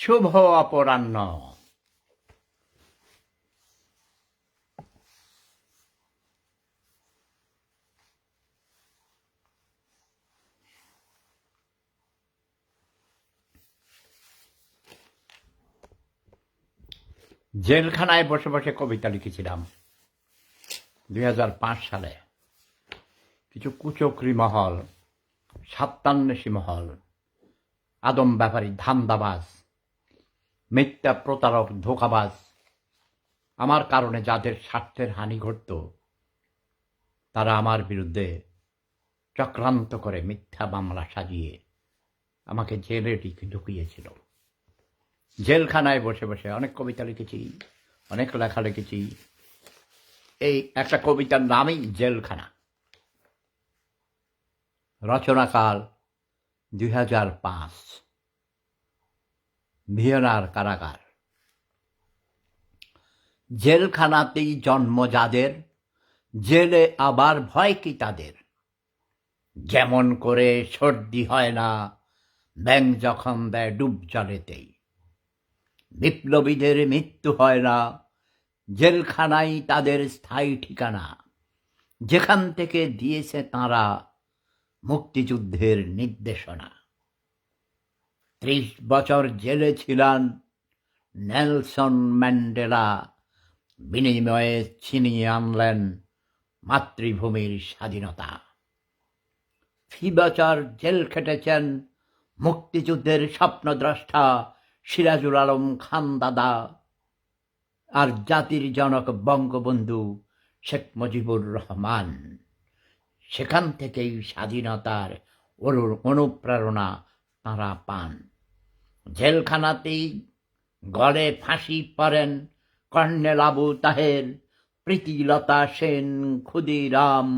শুভ অপরাহ্ন। জেলখানায় বসে বসে কবিতা লিখেছিলাম। দুই হাজার পাঁচ সালে। কিছু কুচক্রি মহল সাত্তান্বেষী মহল, আদম ব্যাপারী ধান্দাবাজ। মিথ্যা প্রতারক, ধোকাবাজ। আমার কারণে যাদের স্বার্থের হানি ঘটত, তারা আমার বিরুদ্ধে চক্রান্ত করে মিথ্যা মামলা সাজিয়ে আমাকে জেলে ঢুকি- ঢুকিয়েছিল। জেলখানায় বসে বসে অনেক কবিতা লিখেছি, অনেক লেখা লিখেছি। এই একটা কবিতার নামই জেলখানা। রচনাকাল দুই হাজার পাঁচ। ভিয়েনার কারাগার। জেলখানাতেই জন্ম যাদের, জেলে আবার ভয় কি তাদের? যেমন করে সর্দি হয় না, ব্যাং যখন দেয় ডুব জলেতেই। বিপ্লবীদের মৃত্যু হয় না, জেলখানাই তাদের স্থায়ী ঠিকানা। যেখান থেকে দিয়েছে তাঁরা মুক্তিযুদ্ধের নির্দেশনা। ত্রিশ বছর জেলে ছিলেন নেলসন ম্যান্ডেলা বিনিময়ে ছিনিয়ে আনলেন মাতৃভূমির স্বাধীনতা। ফি বছর জেল খেটেছেন মুক্তিযুদ্ধের স্বপ্নদ্রষ্টা সিরাজুল আলম খান দাদা আর জাতির জনক বঙ্গবন্ধু শেখ মুজিবুর রহমান। সেখান থেকেই স্বাধীনতার অনু- অনুপ্রেরণা তাঁরা পান। জেলখানাতেই গড়ে ফাঁসি পড়েন কর্নেল আবু তাহের, প্রীতিলতা সেন, ক্ষুদিরাম।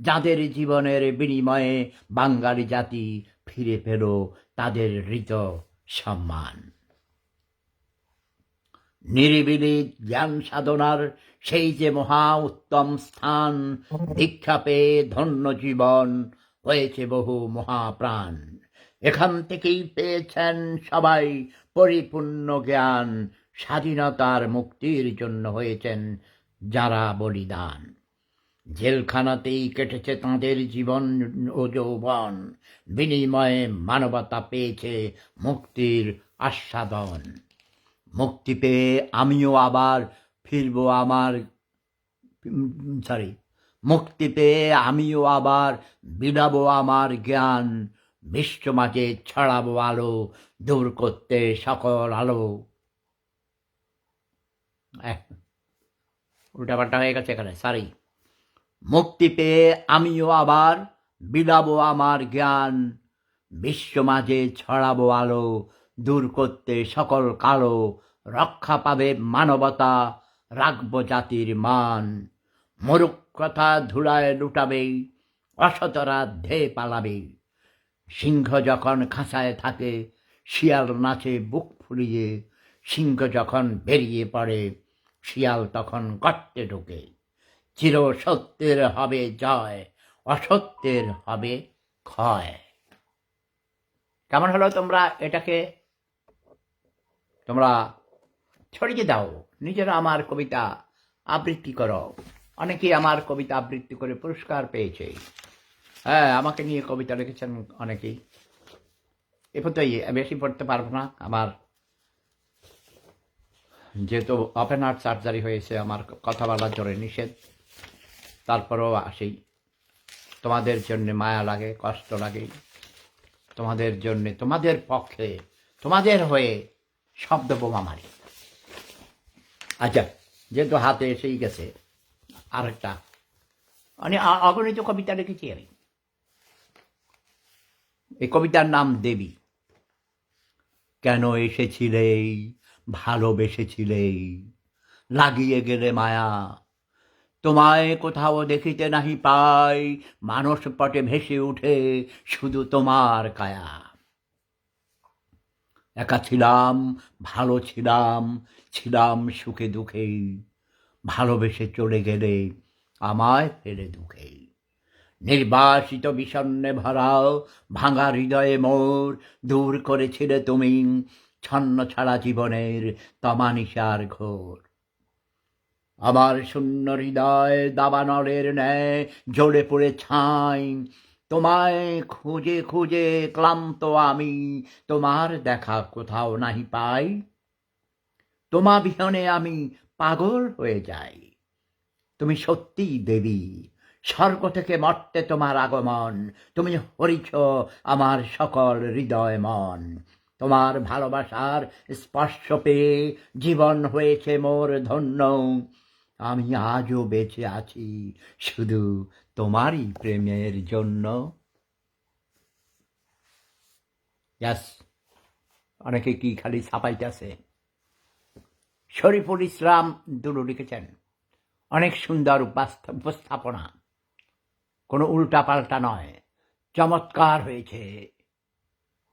যাদের জীবনের বিনিময়ে বাঙালি জাতি ফিরে পেল তাদের হৃত সম্মান। নিরিবিলি জ্ঞান সাধনার সেই যে মহা উত্তম স্থান, দীক্ষা পেয়ে ধন্য জীবন হয়েছে বহু মহাপ্রাণ। এখান থেকেই পেয়েছেন সবাই পরিপূর্ণ জ্ঞান, স্বাধীনতার মুক্তির জন্য হয়েছেন যারা বলিদান। জেলখানাতেই কেটেছে তাঁদের জীবন ও যৌবন, বিনিময়ে মানবতা পেয়েছে মুক্তির আস্বাদন। মুক্তি পেয়ে আমিও আবার ফিরবো আমার সরি মুক্তি পেয়ে আমিও আবার বিলাবো আমার জ্ঞান বিশ্ব মাঝে ছড়াবো আলো, দূর করতে সকল আলো। উল্টাপাল্টা হয়ে গেছে এখানে সরি মুক্তি পেয়ে আমিও আবার বিলাবো আমার জ্ঞান। বিশ্ব মাঝে ছড়াবো আলো, দূর করতে সকল কালো। রক্ষা পাবে মানবতা, রাখব জাতির মান। মরুক্ষতা ধুলায় লুটাবে, অসতরা ধেয়ে পালাবে। সিংহ যখন খাঁচায় থাকে, শিয়াল নাচে বুক ফুলিয়ে, সিংহ যখন বেরিয়ে পড়ে, শিয়াল তখন গর্তে ঢোকে। চির সত্যের হবে জয়, অসত্যের হবে ক্ষয়। কেমন হলো তোমরা এটাকে? তোমরা ছড়িয়ে দাও, নিজেরা আমার কবিতা আবৃত্তি করো। অনেকেই আমার কবিতা আবৃত্তি করে পুরস্কার পেয়েছে। হ্যাঁ আমাকে নিয়ে কবিতা লিখেছেন অনেকেই। এ পর্যন্তই বেশি পড়তে পারব না। আমার যেহেতু ওপেন হার্ট সার্জারি হয়েছে, আমার কথা বলার জন্য নিষেধ। তারপরেও আসি। তোমাদের জন্য মায়া লাগে, কষ্ট লাগে। তোমাদের জন্যে, তোমাদের পক্ষে, তোমাদের হয়ে শব্দ বোমা মারি। আচ্ছা যেহেতু হাতে এসেই গেছে, আরেকটা। মানে অগণিত কবিতা লিখেছি আমি। এই কবিতার নাম দেবী। কেন এসেছিলে ভালোবেসেছিলে লাগিয়ে গেলে মায়া। তোমায় কোথাও দেখিতে নাহি পাই। মানস পটে ভেসে উঠে শুধু তোমার কায়া। একা ছিলাম, ভালো ছিলাম ছিলাম সুখে দুঃখে ভালোবেসে চলে গেলে আমায় ফেলে দুঃখে নির্বাসিত বিষণ্ণে ভরাও, ভাঙা হৃদয়ে মোর, দূর করেছিলে তুমি ছন্ন ছাড়া জীবনের তমানিসার ঘোর। আমার শূন্য হৃদয় দাবানলের ন্যায় জ্বলে পড়ে ছাই, তোমায় খুঁজে খুঁজে ক্লান্ত আমি, তোমার দেখা কোথাও নাহি পাই। তোমা বিহনে আমি পাগল হয়ে যাই, তুমি সত্যিই দেবী। স্বর্গ থেকে মর্তে তোমার আগমন। তুমি হরিছ আমার সকল হৃদয় মন। তোমার ভালোবাসার স্পর্শ পেয়ে জীবন হয়েছে মোর ধন্য। আমি আজও বেঁচে আছি শুধু তোমারই প্রেমের জন্য। ইয়াস অনেকে কি খালি ছাপাইতেছে? শরীফুল ইসলাম দুলু লিখেছেন, অনেক সুন্দর উপস্থাপনা। কোনো উল্টা পাল্টা নয়। চমৎকার হয়েছে।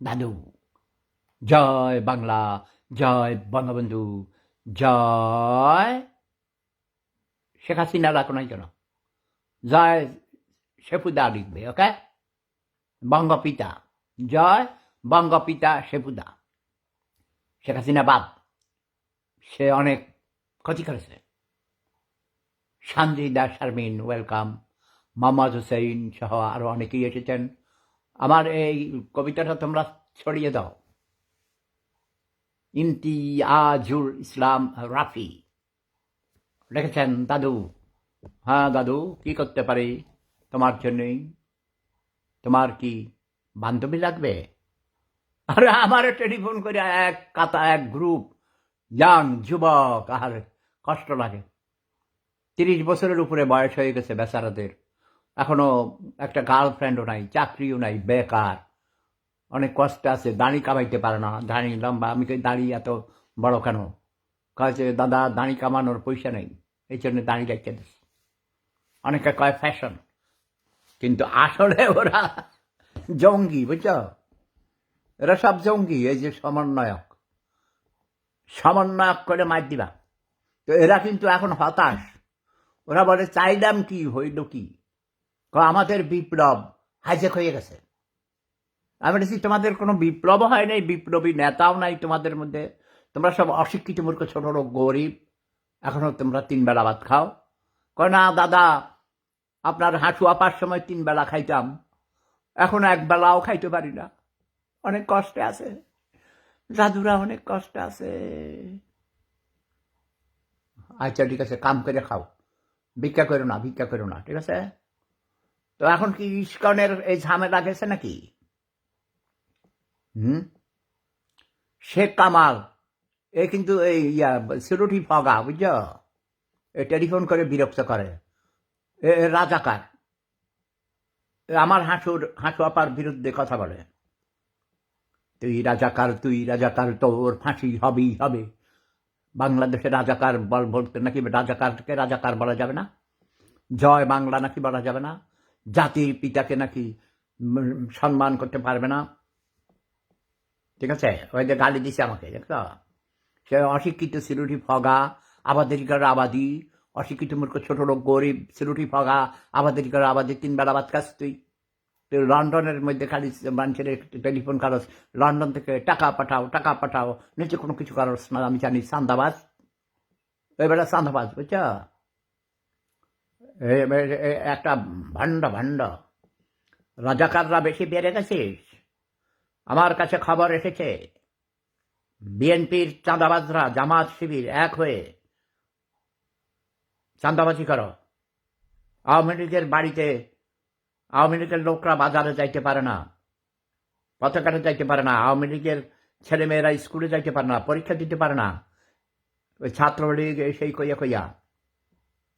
দাদু, জয় বাংলা, জয় বঙ্গবন্ধু, জয় শেখ হাসিনা রাখো নাই কেন জয় শেফুদা লিখবে, ওকে? বঙ্গপিতা, জয় বঙ্গপিতা শেফুদা শেখ হাসিনা বাদ। সে অনেক ক্ষতি করেছে। সানজিদা শারমিন ওয়েলকাম মোহাম্মদ হুসেইন সহ আরও অনেকেই এসেছেন আমার এই কবিতাটা তোমরা ছড়িয়ে দাও ইমতিয়াজুল ইসলাম রাফি লিখেছেন দাদু হ্যাঁ দাদু কি করতে পারি তোমার জন্যই তোমার কি বান্ধবী লাগবে আরে আমার টেলিফোন করে এক কাতা এক গ্রুপ ইয়াং যুবক আর কষ্ট লাগে তিরিশ বছরের উপরে বয়স হয়ে গেছে বেচারাদের এখনও একটা গার্লফ্রেন্ডও নাই, চাকরিও নাই, বেকার। অনেক কষ্ট আছে, দাড়ি কামাইতে পারে না, দাড়ি লম্বা, আমি দাড়ি এত বড় কেন? কাজে দাদা, দাঁড়ি কামানোর পয়সা নেই, এই জন্য দাড়ি রেখে দিস। অনেকে কয়, ফ্যাশন। কিন্তু আসলে ওরা জঙ্গি, বুঝছ? এরা সব জঙ্গি, এই যে সমন্বয়ক। সমন্বয়ক করে মার দিবা। তো এরা কিন্তু এখন হতাশ। ওরা বলে, চাইলাম কি, হইল কি? আমাদের বিপ্লব হাইজেক হয়ে গেছে। আমি বলেছি, তোমাদের কোনো বিপ্লব হয় নাই? বিপ্লবী নেতাও নাই তোমাদের মধ্যে? তোমরা সব অশিক্ষিত মূর্খ, ছোট লোক, গরিব। এখনও তোমরা তিন বেলা ভাত খাও। কয়, না দাদা, আপনার হাঁটু আপার সময় তিন বেলা খাইতাম। এখন এক বেলাও খাইতে পারি না। অনেক কষ্টে আছে। দাদুরা অনেক কষ্টে আছে। আচ্ছা ঠিক আছে, কাম করে খাও। ভিক্ষা করো না, ভিক্ষা করো না, ঠিক আছে? তো এখন কি ইস্কনের এই ঝামেলা গেছে নাকি? হুম? শেখ কামাল, এ কিন্তু এই ইয়া, সিরুটি ফগা, বুঝছ? এ টেলিফোন করে বিরক্ত করে। এ রাজাকার আমার হাঁসুর হাঁসু আপার বিরুদ্ধে কথা বলে। তুই রাজাকার তুই রাজাকার, তোর ফাঁসি হবেই হবে। বাংলাদেশে রাজাকার বল বলতে নাকি রাজাকারকে রাজাকার বলা যাবে না? জয় বাংলা নাকি বলা যাবে না? জাতির পিতাকে নাকি সম্মান করতে পারবে না। ঠিক আছে? ওই যে গালি দিছে আমাকে সে অশিক্ষিত সিরুটি ফগা, আবাদিকার আবাদি, অশিক্ষিত মূর্খ ছোট লোক, গরিব সিরুটি ফগা, আবাদিকার আবাদি, তিন বেলা বাদ কাজ তুই। তুই লন্ডনের মধ্যে খালি মানুষের টেলিফোন কারস লন্ডন থেকে টাকা পাঠাও টাকা পাঠাও, নিচে কোনো কিছু কারস না, আমি জানি সান্দাবাজ এবারে সান্দাবাজ বুঝছ? একটা ভাণ্ড ভাণ্ড। রাজাকাররা বেশি বেড়ে গেছিস আমার কাছে খবর এসেছে। বিএনপির চাঁদাবাজরা, জামাত শিবির এক হয়ে চাঁদাবাজি করো। আওয়ামী লীগের বাড়িতে আওয়ামী লীগের লোকরা বাজারে যাইতে পারে না, পতাকাতে যাইতে পারে না, আওয়ামী লীগের ছেলেমেয়েরা স্কুলে যাইতে পারে না, পরীক্ষা দিতে পারে না। ওই ছাত্রলীগ সেই কইয়া কইয়া।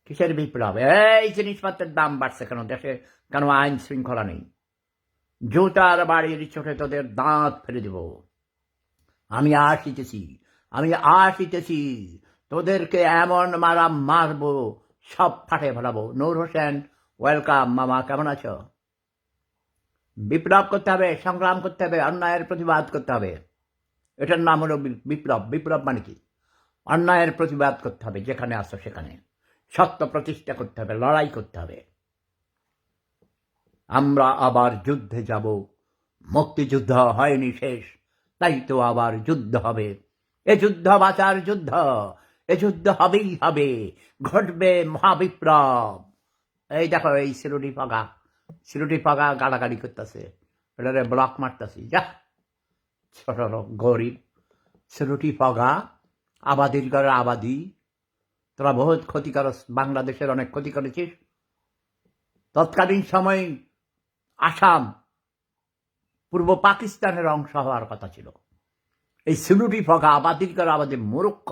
কিসের বিপ্লব এই জিনিসপত্রের দাম বাড়ছে কেন দেশে কেন আইন শৃঙ্খলা নেই জুতার বাড়ির চোখে তোদের দাঁত ফেলে দেব আমি আসিতেছি আমি আসিতেছি তোদেরকে এমন মারা মারবো সব ফাটে ফেলাবো নূর হোসেন ওয়েলকাম মামা কেমন আছো বিপ্লব করতে হবে সংগ্রাম করতে হবে অন্যায়ের প্রতিবাদ করতে হবে এটার নাম হলো বিপ্লব বিপ্লব মানে কি অন্যায়ের প্রতিবাদ করতে হবে যেখানে আসো সেখানে সত্য প্রতিষ্ঠা করতে হবে, লড়াই করতে হবে। আমরা আবার যুদ্ধে যাব, মুক্তিযুদ্ধ হয়নি শেষ, তাই তো আবার যুদ্ধ হবে। এ যুদ্ধ বাঁচার যুদ্ধ, এ যুদ্ধ হবেই হবে, ঘটবে মহাবিপ্লব। এই দেখো, এই সিরুটি পাগা সিরুটি পাগা গাড়াগাড়ি করতেছে এটারে ব্লক মারতেছি, যা। ছোট গরিব সিরুটি পাগা, আবাদির ঘরে আবাদি তোরা বহুত ক্ষতি করস বাংলাদেশের অনেক ক্ষতি করেছিস তৎকালীন সময় আসাম পূর্ব পাকিস্তানের অংশ হওয়ার কথা ছিল। এই সিলুটি ফকা আবাদির করে আবাদি মূর্খ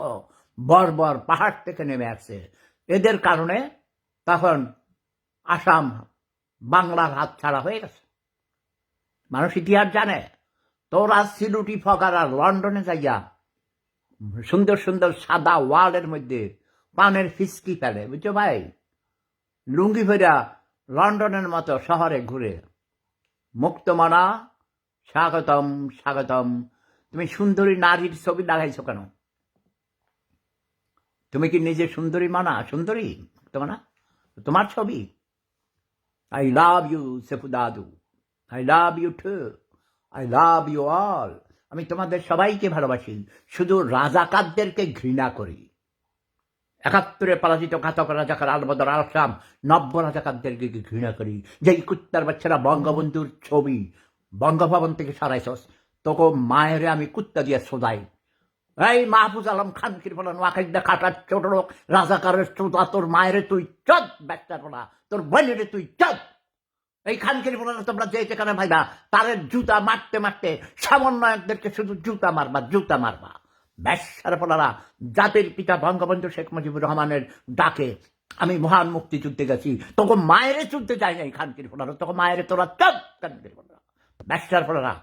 বর্বর পাহাড় থেকে নেমে আসছে। এদের কারণে তখন আসাম বাংলার হাত ছাড়া হয়ে গেছে। মানুষ ইতিহাস জানে, তোরা সিলুটি ফকার লন্ডনে যাইয়া সুন্দর সুন্দর সাদা ওয়ালের মধ্যে পানের ফিসকি ফেলে, বুঝছ ভাই? লুঙ্গি ভরা লন্ডনের মতো শহরে ঘুরে। মুক্তমনা, স্বাগতম স্বাগতম। তুমি সুন্দরী নারীর ছবি লাগাইছো কেন? তুমি কি নিজে সুন্দরী মানা? সুন্দরী? মুক্তমনা? তোমার ছবি? আই লাভ ইউ সেফু দাদু I love you too I love you all আমি তোমাদের সবাইকে ভালোবাসি। শুধু রাজাকারদেরকে ঘৃণা করি। একাত্তরে পরাজিত ঘাতক রাজাকার আলবদর আলসাম নব্য রাজাকারদেরকে ঘৃণা করি। যেই কুত্তার বাচ্চারা বঙ্গবন্ধুর ছবি, বঙ্গভবন থেকে সরাইছস তোকে মায়েরে আমি কুত্তা দিয়ে সোজাই এই মাহফুজ আলম খান কিরফলা নোয়াখাইদা খাটার ছোট লোক, রাজাকারের শ্রোতা, তোর মায়েরে তুই চদ ব্যাটার পোলা, তোর বোনেরে তুই চদ। এই খানকির বলে তোমরা যে যেখানে ভাইবা তাদের জুতা মারতে মারতে সমন্বয়কদেরকে শুধু জুতা মারবা জুতা মারবা। ব্যাসার ফলারা, জাতির পিতা বঙ্গবন্ধু শেখ মুজিবুর রহমানের ডাকে। আমি মহান মুক্তিযুদ্ধে গেছি। তোকে মায়েরে যুদ্ধে যাই নাই, খানকির ফলারা, তোকে মায়েরে তোরা চপ, খানকির ফলারা। ব্যাসার ফলারা,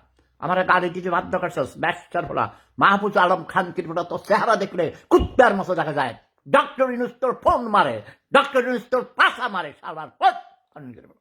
আমার গাড়ি দিতে বাধ্য করছস, ব্যাসার ফলা মাহফুজ আলম, খানকির ফলা তোর চেহারা দেখলে কুত্তার মতো দেখা যায়। ডক্টর ইনুস তোর ফোন মারে, ডক্টর ইনুস তোর পাশা মারে পর খানকির ফলা